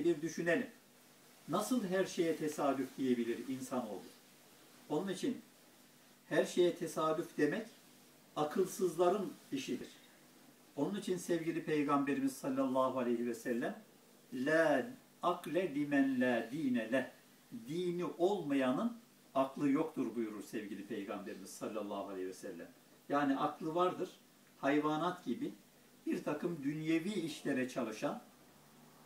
Şimdi bir düşünelim. Nasıl her şeye tesadüf diyebilir insanoğlu? Onun için her şeye tesadüf demek akılsızların işidir. Onun için sevgili Peygamberimiz sallallahu aleyhi ve sellem la akle limen la dine le dini olmayanın aklı yoktur buyurur sevgili Peygamberimiz sallallahu aleyhi ve sellem. Yani aklı vardır, hayvanat gibi bir takım dünyevi işlere çalışan,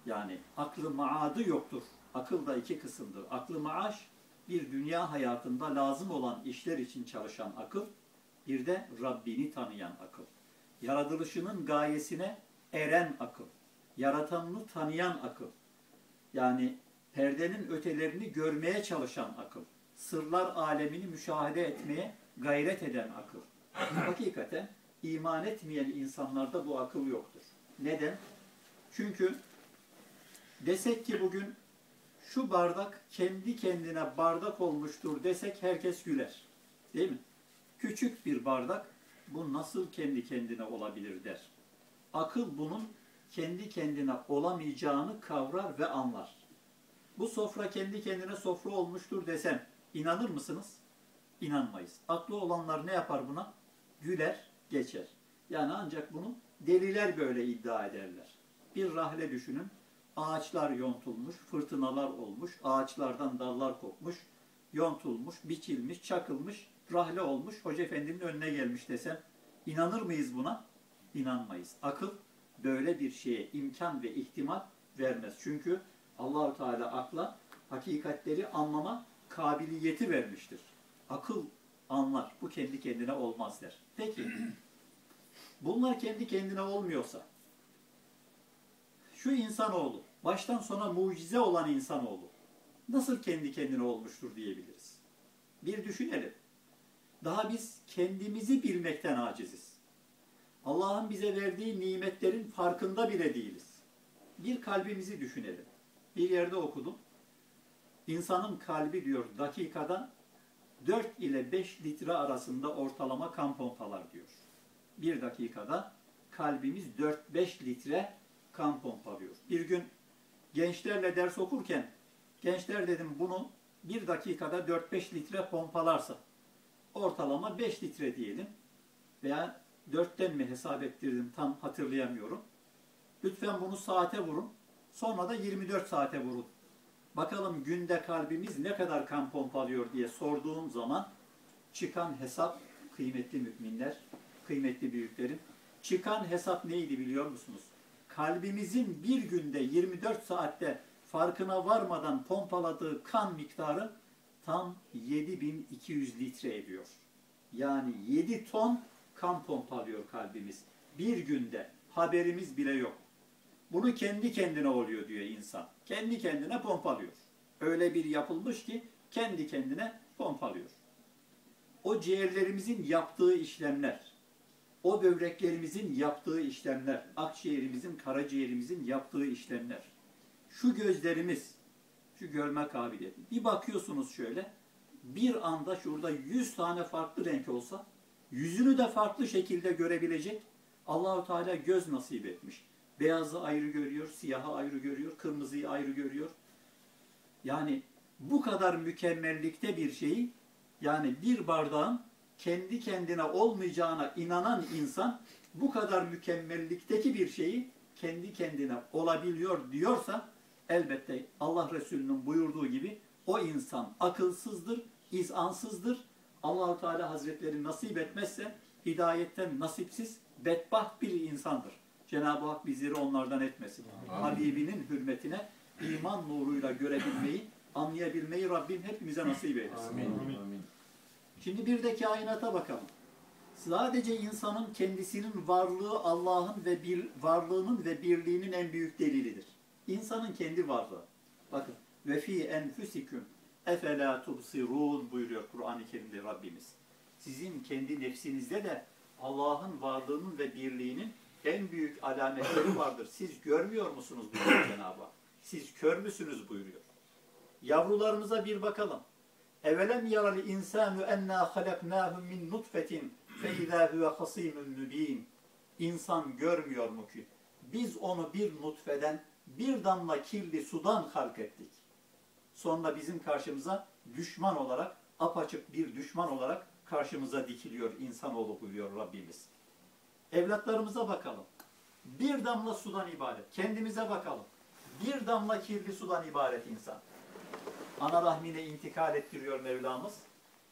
yani aklı maadı yoktur. Akıl da iki kısımdır. Aklı maaş, bir dünya hayatında lazım olan işler için çalışan akıl, bir de Rabbini tanıyan akıl. Yaratılışının gayesine eren akıl. Yaratanını tanıyan akıl. Yani perdenin ötelerini görmeye çalışan akıl. Sırlar alemini müşahede etmeye gayret eden akıl. Hakikaten iman etmeyen insanlarda bu akıl yoktur. Neden? Çünkü desek ki bugün şu bardak kendi kendine bardak olmuştur desek herkes güler. Değil mi? Küçük bir bardak bu nasıl kendi kendine olabilir der. Akıl bunun kendi kendine olamayacağını kavrar ve anlar. Bu sofra kendi kendine sofra olmuştur desem inanır mısınız? İnanmayız. Aklı olanlar ne yapar buna? Güler, geçer. Yani ancak bunu deliler böyle iddia ederler. Bir rahle düşünün. Ağaçlar yontulmuş, fırtınalar olmuş, ağaçlardan dallar kopmuş, yontulmuş, biçilmiş, çakılmış, rahle olmuş, Hoca Efendi'nin önüne gelmiş desem inanır mıyız buna? İnanmayız. Akıl böyle bir şeye imkan ve ihtimal vermez. Çünkü Allahu Teala akla hakikatleri anlama kabiliyeti vermiştir. Akıl anlar. Bu kendi kendine olmaz der. Peki bunlar kendi kendine olmuyorsa şu insanoğlu baştan sona mucize olan insanoğlu nasıl kendi kendine olmuştur diyebiliriz. Bir düşünelim. Daha biz kendimizi bilmekten aciziz. Allah'ın bize verdiği nimetlerin farkında bile değiliz. Bir kalbimizi düşünelim. Bir yerde okudum. İnsanın kalbi diyor dakikada 4 ile 5 litre arasında ortalama kan pompalar diyor. Bir dakikada kalbimiz 4-5 litre kan pompalıyor. Bir gün gençlerle ders okurken gençler dedim bunu bir dakikada 4-5 litre pompalarsa ortalama 5 litre diyelim veya 4'ten mi hesap ettirdim tam hatırlayamıyorum. Lütfen bunu saate vurun. Sonra da 24 saate vurun. Bakalım günde kalbimiz ne kadar kan pompalıyor diye sorduğum zaman çıkan hesap kıymetli müminler, kıymetli büyüklerim. Çıkan hesap neydi biliyor musunuz? Kalbimizin bir günde 24 saatte farkına varmadan pompaladığı kan miktarı tam 7200 litre ediyor. Yani 7 ton kan pompalıyor kalbimiz. Bir günde haberimiz bile yok. Bunu kendi kendine oluyor diyor insan. Kendi kendine pompalıyor. Öyle bir yapılmış ki kendi kendine pompalıyor. O ciğerlerimizin yaptığı işlemler, o böbreklerimizin yaptığı işlemler, akciğerimizin, karaciğerimizin yaptığı işlemler, şu gözlerimiz, şu görme kabiliyeti. Bir bakıyorsunuz şöyle, bir anda şurada yüz tane farklı renk olsa, yüzünü de farklı şekilde görebilecek Allahu Teala göz nasip etmiş. Beyazı ayrı görüyor, siyahı ayrı görüyor, kırmızıyı ayrı görüyor. Yani bu kadar mükemmellikte bir şeyi, yani bir bardağın kendi kendine olmayacağına inanan insan, bu kadar mükemmellikteki bir şeyi kendi kendine olabiliyor diyorsa, elbette Allah Resulü'nün buyurduğu gibi o insan akılsızdır, izansızdır. Allahu Teala Hazretleri nasip etmezse hidayetten nasipsiz, bedbaht bir insandır. Cenab-ı Hak bizleri onlardan etmesin. Amin. Habibinin hürmetine iman nuruyla görebilmeyi, anlayabilmeyi Rabbim hepimize nasip eylesin. Amin. Amin. Şimdi bir de kainata bakalım. Sadece insanın kendisinin varlığı Allah'ın ve bir varlığının ve birliğinin en büyük delilidir. İnsanın kendi varlığı. Bakın ve fi enfusikum efela tubsirun buyuruyor Kur'an-ı Kerim'de Rabbimiz. Sizin kendi nefsinizde de Allah'ın varlığının ve birliğinin en büyük alametleri vardır. Siz görmüyor musunuz buyuruyor Cenab-ı Hak. Siz kör müsünüz buyuruyor. Yavrularımıza bir bakalım. Evelem yaral insanu enna halaknahu min nutfetin fe izâ huve hasimun mübîn. İnsan görmüyor mu ki? Biz onu bir nutfeden bir damla kirli sudan halk ettik. Sonra bizim karşımıza düşman olarak, apaçık bir düşman olarak karşımıza dikiliyor insanoğlu buyuruyor Rabbimiz. Evlatlarımıza bakalım. Bir damla sudan ibaret. Kendimize bakalım. Bir damla kirli sudan ibaret insan. Ana rahmine intikal ettiriyor Mevlamız.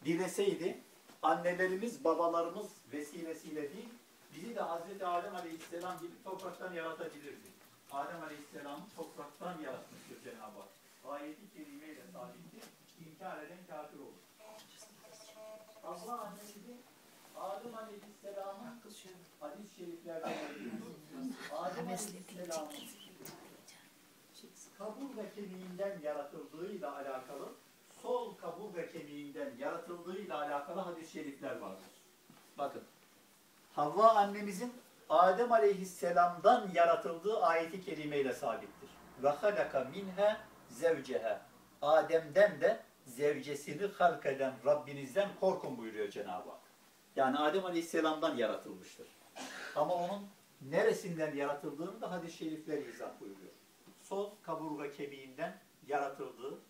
Dileseydi annelerimiz, babalarımız vesilesiyle değil, bizi de Hazreti Adem Aleyhisselam gibi topraktan yaratabilirdi. Adem Aleyhisselam'ı topraktan yaratmıştır Cenab-ı Hak. Ayeti kerimeyle sabittir. İnkar eden kafir olur. Allah annemizi Adem Aleyhisselam'ın hadis-i şeriflerden. Adem Aleyhisselam'ın kaburga kemiğinden yaratıldığıyla alakalı, sol kaburga kemiğinden yaratıldığıyla alakalı hadis-i şerifler vardır. Bakın, Havva annemizin Adem Aleyhisselam'dan yaratıldığı ayeti kerimeyle sabittir. Ve halaka minha zevceha. Adem'den de zevcesini halk eden Rabbinizden korkun buyuruyor Cenab-ı Hak. Yani Adem Aleyhisselam'dan yaratılmıştır. Ama onun neresinden yaratıldığını da hadis-i şerifler izah buyuruyor. Sol kaburga kemiğinden yaratıldığı,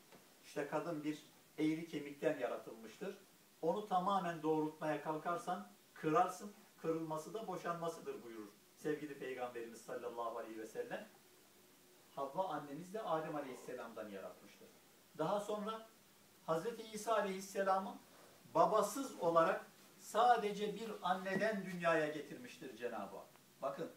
işte kadın bir eğri kemikten yaratılmıştır. Onu tamamen doğrultmaya kalkarsan kırarsın, kırılması da boşanmasıdır buyurur sevgili Peygamberimiz sallallahu aleyhi ve sellem. Havva annemiz de Adem aleyhisselamdan yaratmıştır. Daha sonra Hazreti İsa aleyhisselamı babasız olarak sadece bir anneden dünyaya getirmiştir Cenab-ı Hak. Bakın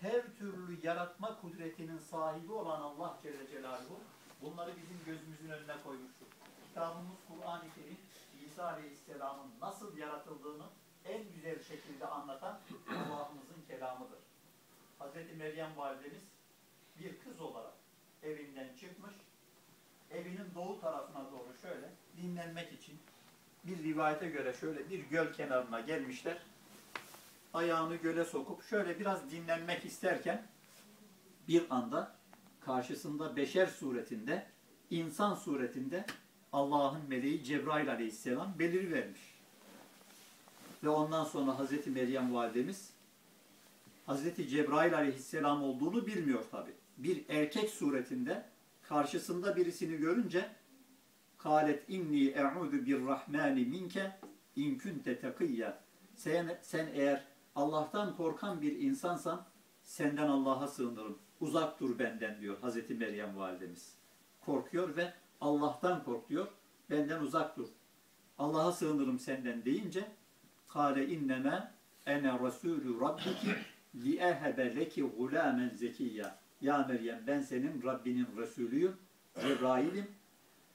her türlü yaratma kudretinin sahibi olan Allah Celle Celaluhu bunları bizim gözümüzün önüne koymuştur. Kitabımız Kur'an-ı Kerim İsa Aleyhisselam'ın nasıl yaratıldığını en güzel şekilde anlatan Allah'ımızın kelamıdır. Hazreti Meryem validemiz bir kız olarak evinden çıkmış, evinin doğu tarafına doğru şöyle dinlenmek için bir rivayete göre şöyle bir göl kenarına gelmişler. Ayağını göle sokup şöyle biraz dinlenmek isterken bir anda karşısında beşer suretinde, insan suretinde Allah'ın meleği Cebrail aleyhisselam belirivermiş. Ve ondan sonra Hazreti Meryem validemiz Hazreti Cebrail aleyhisselam olduğunu bilmiyor tabi. Bir erkek suretinde karşısında birisini görünce Kalet inni e'udu birrahmani minke in kunte takiyya. Sen, sen eğer Allah'tan korkan bir insansan senden Allah'a sığınırım. Uzak dur benden diyor Hazreti Meryem validemiz. Korkuyor ve Allah'tan korkuyor. Benden uzak dur. Allah'a sığınırım senden deyince Kale inneme ene rasulü rabbiki li ehebe leki gulamen zekiyya. Ya Meryem ben senin Rabbinin Resulüyüm, Cebrail'im.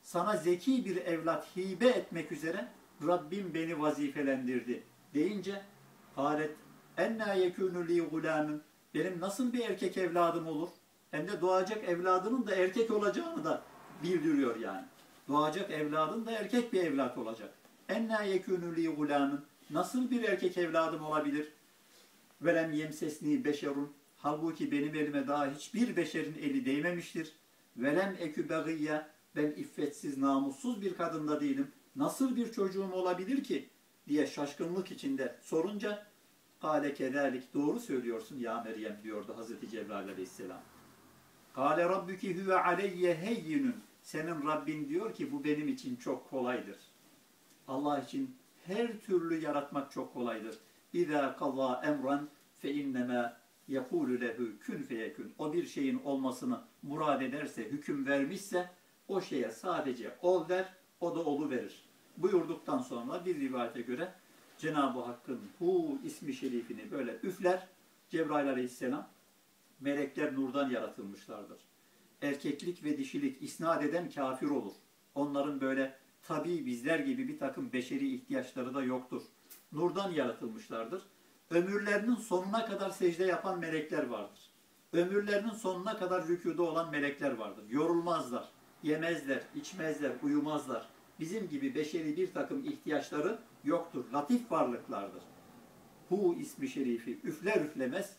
Sana zeki bir evlat hibe etmek üzere Rabbim beni vazifelendirdi deyince Halet enna yekûnü li gulâmın benim nasıl bir erkek evladım olur? Hem de doğacak evladının da erkek olacağını da bildiriyor yani. Doğacak evladın da erkek bir evlat olacak. Enna yekûnü li gulâmın nasıl bir erkek evladım olabilir? Velem yemsesni beşerun halbuki benim elime daha hiçbir beşerin eli değmemiştir. Velem ekü bagiyye ben iffetsiz, namussuz bir kadında değilim. Nasıl bir çocuğum olabilir ki? diye şaşkınlık içinde sorunca Kale kederlik doğru söylüyorsun ya Meryem diyordu Hazreti Cebrail aleyhisselam. Kale rabbüki huve aleyye heyyinun. Senin Rabbin diyor ki bu benim için çok kolaydır. Allah için her türlü yaratmak çok kolaydır. İza kaza emran fe innema yekulu lehu kün feyekün. O bir şeyin olmasını murad ederse, hüküm vermişse o şeye sadece ol der, o da olu verir. Buyurduktan sonra bir rivayete göre Cenab-ı Hakk'ın hu ismi şerifini böyle üfler. Cebrail aleyhisselam melekler nurdan yaratılmışlardır. Erkeklik ve dişilik isnat eden kafir olur. Onların böyle tabi bizler gibi bir takım beşeri ihtiyaçları da yoktur. Nurdan yaratılmışlardır. Ömürlerinin sonuna kadar secde yapan melekler vardır. Ömürlerinin sonuna kadar rükuda olan melekler vardır. Yorulmazlar, yemezler, içmezler, uyumazlar. Bizim gibi beşeri bir takım ihtiyaçları yoktur. Latif varlıklardır. Hu ismi şerifi üfler üflemez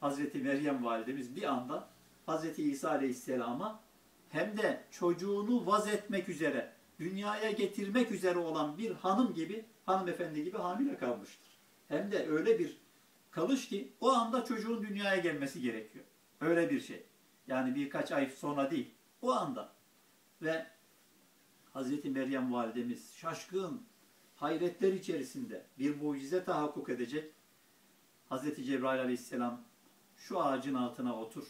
Hazreti Meryem validemiz bir anda Hazreti İsa aleyhisselama hem de çocuğunu vaz etmek üzere, dünyaya getirmek üzere olan bir hanım gibi, hanımefendi gibi hamile kalmıştır. Hem de öyle bir kalış ki o anda çocuğun dünyaya gelmesi gerekiyor. Öyle bir şey. Yani birkaç ay sonra değil. O anda. Ve Hazreti Meryem validemiz şaşkın, hayretler içerisinde bir mucize tahakkuk edecek. Hazreti Cebrail aleyhisselam şu ağacın altına otur.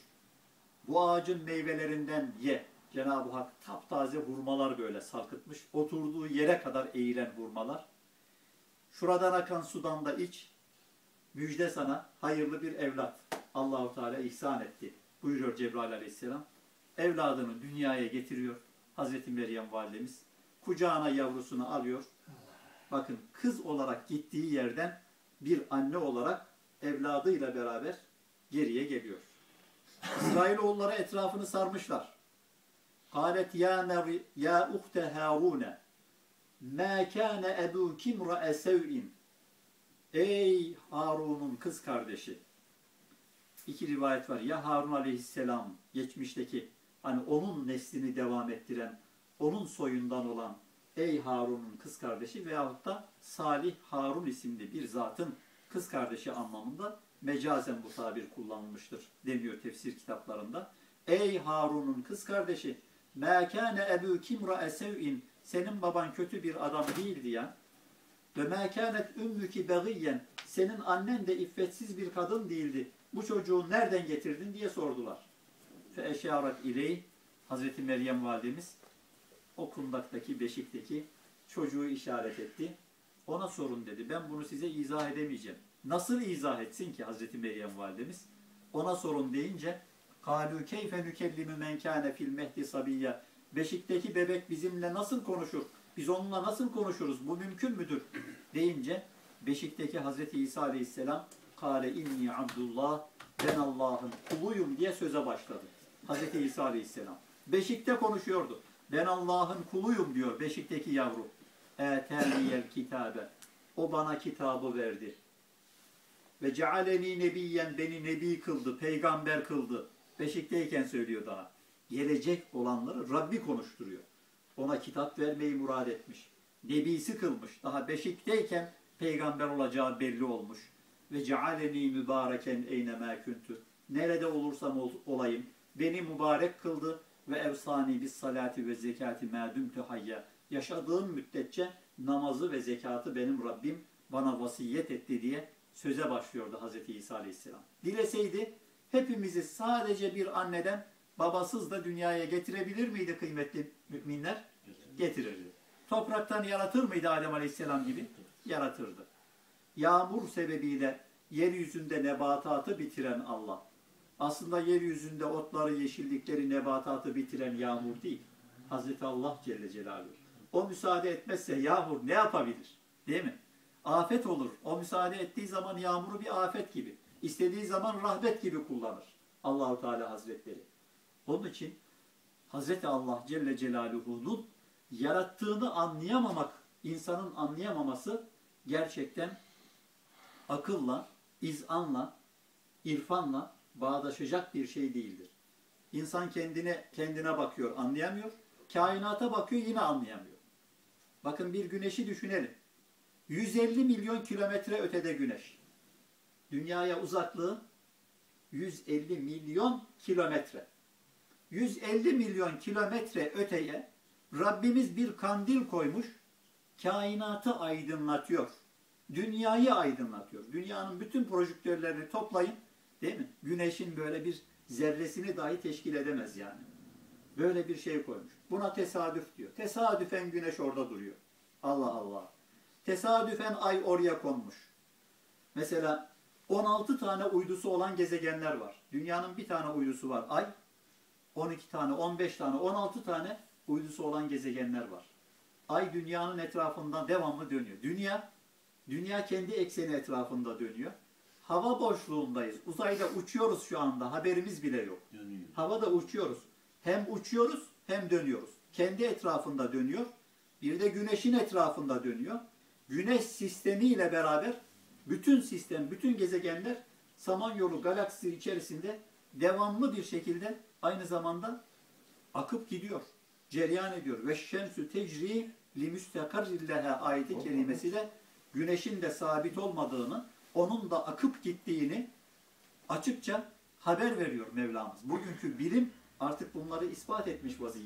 Bu ağacın meyvelerinden ye. Cenab-ı Hak taptaze hurmalar böyle sarkıtmış. Oturduğu yere kadar eğilen hurmalar. Şuradan akan sudan da iç. Müjde sana hayırlı bir evlat. Allahu Teala ihsan etti. Buyuruyor Cebrail aleyhisselam. Evladını dünyaya getiriyor. Hazreti Meryem validemiz. Kucağına yavrusunu alıyor. Bakın kız olarak gittiği yerden bir anne olarak evladıyla beraber geriye geliyor. İsrailoğulları etrafını sarmışlar. Kalet ya Meri ya uhte Harune ma kana ebuki imra'a sev'in Ey Harun'un kız kardeşi. İki rivayet var. Ya Harun aleyhisselam geçmişteki hani onun neslini devam ettiren, onun soyundan olan Ey Harun'un kız kardeşi veyahut da Salih Harun isimli bir zatın kız kardeşi anlamında mecazen bu tabir kullanılmıştır deniyor tefsir kitaplarında. Ey Harun'un kız kardeşi mekâne ebû kimra esev'in senin baban kötü bir adam değil diyen ve mekânet ümmüki begiyen senin annen de iffetsiz bir kadın değildi. Bu çocuğu nereden getirdin diye sordular. Fe eşaret ileyh Hazreti Meryem validemiz o kundaktaki, beşikteki çocuğu işaret etti. Ona sorun dedi. Ben bunu size izah edemeyeceğim. Nasıl izah etsin ki Hazreti Meryem validemiz? Ona sorun deyince Kalu keyfe nükellimu men kâne fil mehdi sabiyya. Beşikteki bebek bizimle nasıl konuşur? Biz onunla nasıl konuşuruz? Bu mümkün müdür? Deyince Beşikteki Hazreti İsa Aleyhisselam Kale inni abdullah ben Allah'ın kuluyum diye söze başladı. Hazreti İsa Aleyhisselam. Beşikte konuşuyordu. Ben Allah'ın kuluyum diyor Beşikteki yavru. Eteniyel kitabe. O bana kitabı verdi. Ve cealeni nebiyen beni nebi kıldı, peygamber kıldı. Beşikteyken söylüyor daha. Gelecek olanları Rabbi konuşturuyor. Ona kitap vermeyi murad etmiş. Nebisi kılmış. Daha beşikteyken peygamber olacağı belli olmuş. Ve cealeni mübareken eynemâ küntü. Nerede olursam ol- olayım. Beni mübarek kıldı ve evsani bis salati ve zekati mâdümtü hayya. Yaşadığım müddetçe namazı ve zekatı benim Rabbim bana vasiyet etti diye söze başlıyordu Hazreti İsa Aleyhisselam. Dileseydi hepimizi sadece bir anneden babasız da dünyaya getirebilir miydi kıymetli müminler? Getirirdi. Topraktan yaratır mıydı Adem Aleyhisselam gibi? Yaratırdı. Yağmur sebebiyle yeryüzünde nebatatı bitiren Allah. Aslında yeryüzünde otları, yeşillikleri, nebatatı bitiren yağmur değil. Hazreti Allah Celle Celaluhu. O müsaade etmezse yağmur ne yapabilir? Değil mi? Afet olur. O müsaade ettiği zaman yağmuru bir afet gibi. istediği zaman rahmet gibi kullanır. Allahu Teala Hazretleri. Onun için Hazreti Allah Celle Celaluhu'nun yarattığını anlayamamak, insanın anlayamaması gerçekten akılla, izanla, irfanla bağdaşacak bir şey değildir. İnsan kendine kendine bakıyor, anlayamıyor. Kainata bakıyor, yine anlayamıyor. Bakın bir güneşi düşünelim. 150 milyon kilometre ötede güneş. Dünyaya uzaklığı 150 milyon kilometre. 150 milyon kilometre öteye Rabbimiz bir kandil koymuş, kainatı aydınlatıyor. Dünyayı aydınlatıyor. Dünyanın bütün projektörlerini toplayın, değil mi? Güneşin böyle bir zerresini dahi teşkil edemez yani. Böyle bir şey koymuş. Buna tesadüf diyor. Tesadüfen güneş orada duruyor. Allah Allah. Tesadüfen ay oraya konmuş. Mesela 16 tane uydusu olan gezegenler var. Dünyanın bir tane uydusu var ay. 12 tane, 15 tane, 16 tane uydusu olan gezegenler var. Ay dünyanın etrafından devamlı dönüyor. Dünya, dünya kendi ekseni etrafında dönüyor. Hava boşluğundayız. Uzayda uçuyoruz şu anda. Haberimiz bile yok. Dönüyor. Havada uçuyoruz. Hem uçuyoruz hem dönüyoruz. Kendi etrafında dönüyor. Bir de güneşin etrafında dönüyor. Güneş sistemiyle beraber bütün sistem, bütün gezegenler Samanyolu galaksisi içerisinde devamlı bir şekilde aynı zamanda akıp gidiyor. Cereyan ediyor. Ve şemsü tecri li müstakarrillaha ayeti kelimesiyle güneşin de sabit olmadığını, onun da akıp gittiğini açıkça haber veriyor Mevlamız. Bugünkü bilim artık bunları ispat etmiş vaziyette.